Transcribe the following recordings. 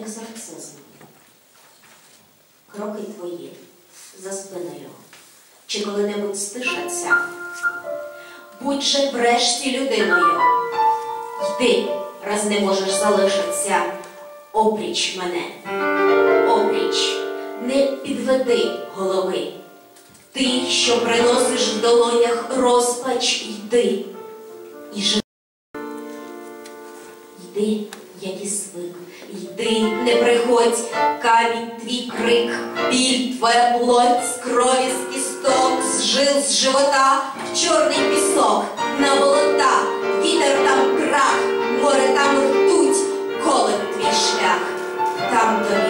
екзорцизм. Кроки твої за спиною. Чи коли-небудь стишаться? Будь же врешті людиною. Йди, раз не можеш залишитися. Обріч мене, обріч, не підведи голови. Ти, що приносиш в долонях розпач, йди і живи. Йди, як і свик. йди, не приходь, камінь твій крик, біль твоя плоть з крові з кісток, з жил з живота, в чорний пісок, на болота, вітер там крах, море там ртуть, коли твій шлях, там тобі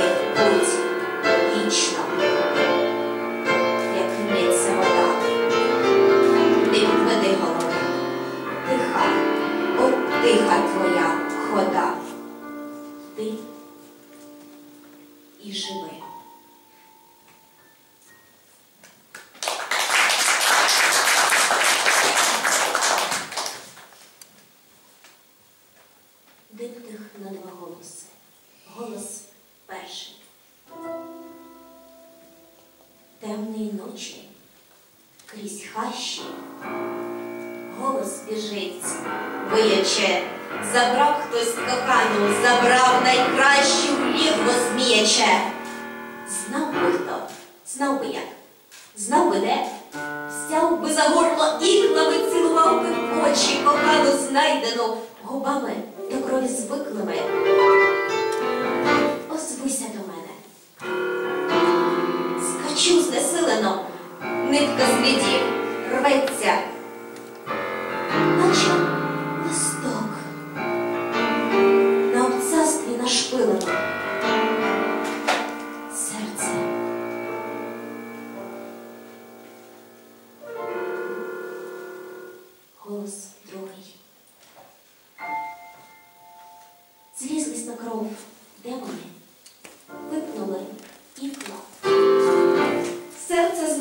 Диптих на два голоси. Голос перший. Темної ночі крізь хащі голос біжить, вияче, забрав хтось кохану, забрав найкращу лігво зміяче. Знав би хто, знав би як, знав би де, взяв би за горло іклами, цілував би очі кохану знайдену губами до крові звиклими. Озвися до мене. Скачу знесилено, нитка з рветься,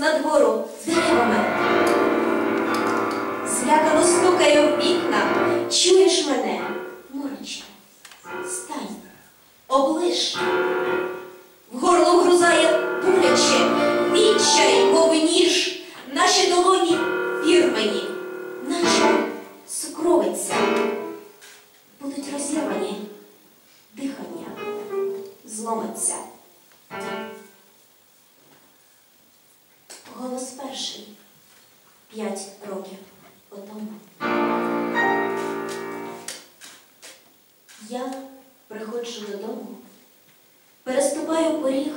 Серце з деревами. Злякано стукає в вікна. Чуєш мене, мороче? Стань, облиш. В горло вгрузає боляче, відчай, приходжу додому, переступаю поріг,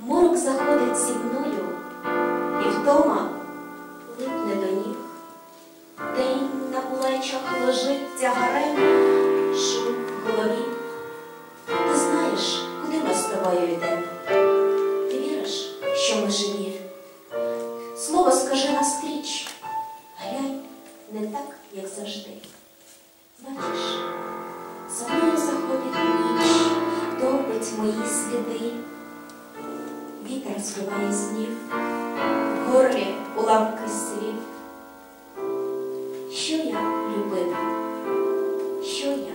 морок заходить зі мною, і вдома Вітер збиває снів, в горлі уламки слів. Що я любив, що я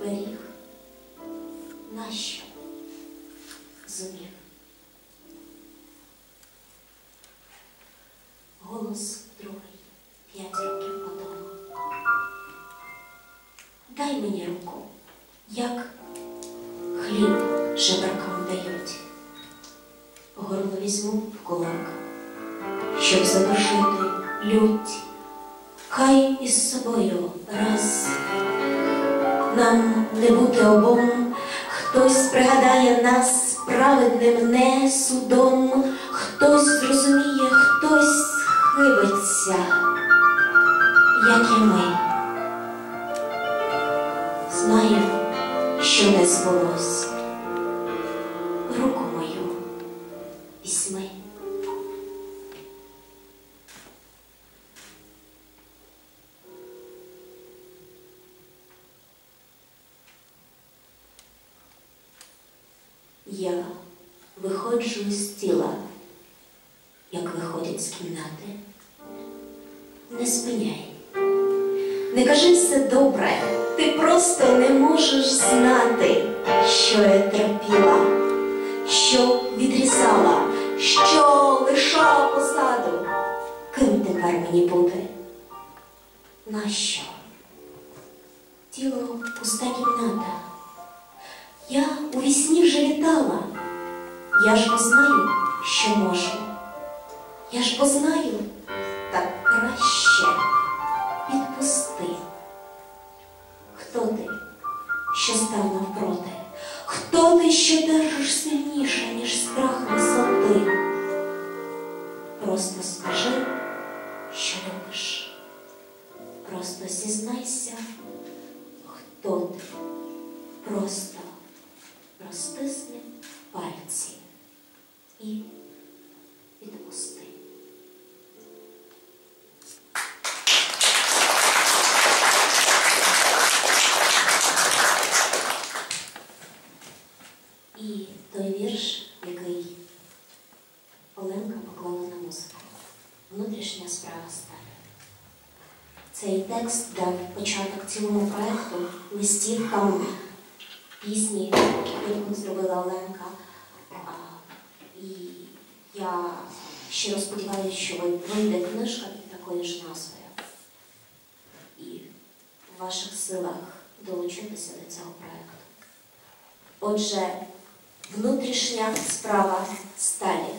беріг, нащо зумів? Голос другий, п'ять років потому. Дай мені руку, як хліб жебракам дають. Візьму в кулак, щоб задушити лють. Хай із собою раз нам не бути обом, хтось пригадає нас праведним не судом, хтось зрозуміє, хтось схибиться, як і ми. Знаю, що не збулось. Я виходжу з тіла, як виходять з кімнати. Не спиняй, не кажи все добре, ти просто не можеш знати, що я терпіла, що відрізала, що лишала посаду. Ким тепер мені бути? Нащо? Тіло пуста кімната. Я у вісні вже літала. Я ж бо знаю, що можу. Я ж бо знаю, так краще відпусти. Хто ти, що став навпроти? Хто ти, що держиш сильніше, ніж страх висоти? Цей текст дав початок цілому проекту листівкам пісні, яку зробила Оленка. І я щиро сподіваюся, що вийде книжка під такою ж назвою. І в ваших силах долучитися до цього проекту. Отже, внутрішня справа сталі.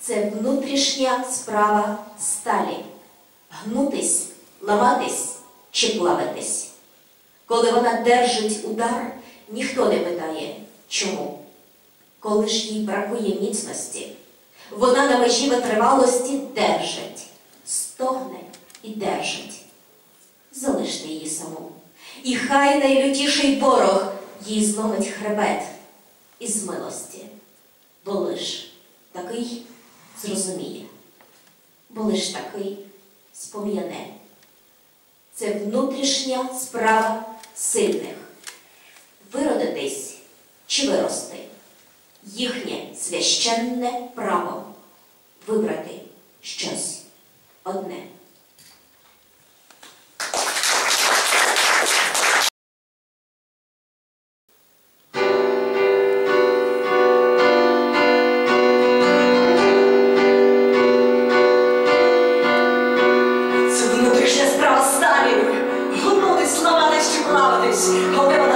Це внутрішня справа сталі. Гнутись, ламатись чи плавитись. Коли вона держить удар, ніхто не питає, чому. Коли ж їй бракує міцності, вона на межі витривалості держить, стогне і держить. Залиште її саму. І хай найлютіший ворог їй зломить хребет із милості, бо лиш такий зрозуміє, бо лиш такий спом'яне. Це внутрішня справа сильних. Виродитись чи вирости їхнє священне право вибрати щось одне. Чи плаватись,